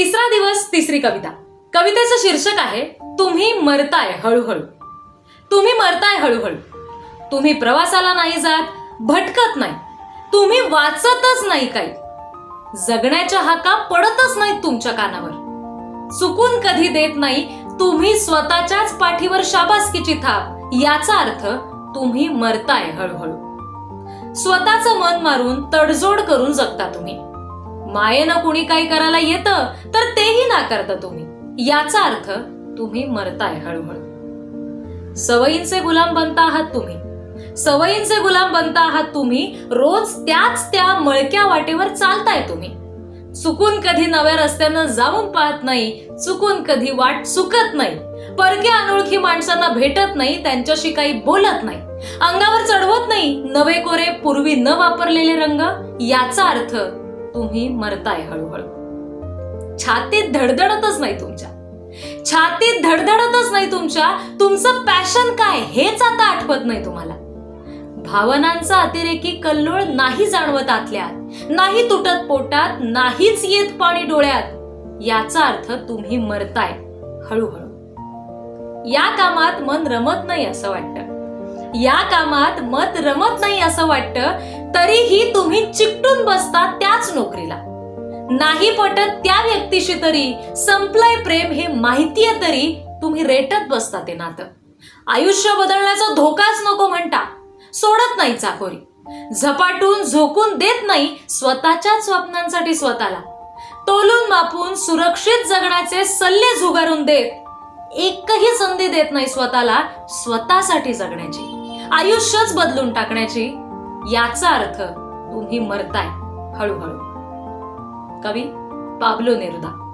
तिसरा दिवस तिसरी कविता. कवितेचं शीर्षक आहे तुम्ही मरताय हळूहळू. तुम्ही मरताय हळूहळू. तुम्ही प्रवासाला नाही जात भटकत नाही. तुम्ही वाचतच नाही काही. जगण्याच्या हाका पडतच नाहीत तुमच्या कानावर. चुकून कधी देत नाही तुम्ही स्वतःच्याच पाठीवर शाबासकीची थाप. याचा अर्थ तुम्ही मरताय हळूहळू. स्वतःचं मन मारून तडजोड करून जगता तुम्ही. मायेनं कुणी काही करायला येतं तर तेही नाकारता तुम्ही. याचा अर्थ तुम्ही मरताय हळूहळू. सवयींचे गुलाम बनता आहात तुम्ही. सवयींचे गुलाम बनता आहात तुम्ही रोज त्याच त्या मळक्या वाटेवर चालताय तुम्ही. चुकून कधी नव्या रस्त्यानं जाऊन पाहत नाही चुकून कधी वाट चुकत नाही. परक्या अनोळखी माणसांना भेटत नाही त्यांच्याशी काही बोलत नाही. अंगावर चढवत नाही नवे कोरे पूर्वी न वापरलेले रंग याचा अर्थ तुम्ही मरताय हळूहळू. छातीत धडधडतच नाही तुमच्या. छातीत धडधडतच नाही तुमच्या. तुमचं पॅशन काय हेच आता आठवत नाही तुम्हाला. भावनांचा अतिरेकी कल्लोळ नाही जाणवत आतल्यात. नाही तुटत पोटात नाहीच येत पाणी डोळ्यात. याचा अर्थ तुम्ही मरताय हळूहळू. या कामात मन रमत नाही असं वाटतं. या कामात मत रमत नाही असं वाटतं तरीही तुम्ही चिकटून बसता त्याच नोकरीला. नाही पटत त्या व्यक्तीशी तरी संपलंय प्रेम हे माहितीये तरी तुम्ही रेटत बसता ते नातं. आयुष्य बदलण्याचा धोकाच नको म्हणता. सोडत नाही चाकोरी. झपाटून झोकून देत नाही स्वतःच्याच स्वप्नांसाठी स्वतःला. तोलून मापून सुरक्षित जगण्याचे सल्ले झुगारून देत एकही संधी देत नाही स्वतःला स्वतःसाठी जगण्याची. आयुष्यच बदलून टाकण्याची. याचा अर्थ तुम्ही मरताय हळूहळू. कवी पाब्लो नेरुदा.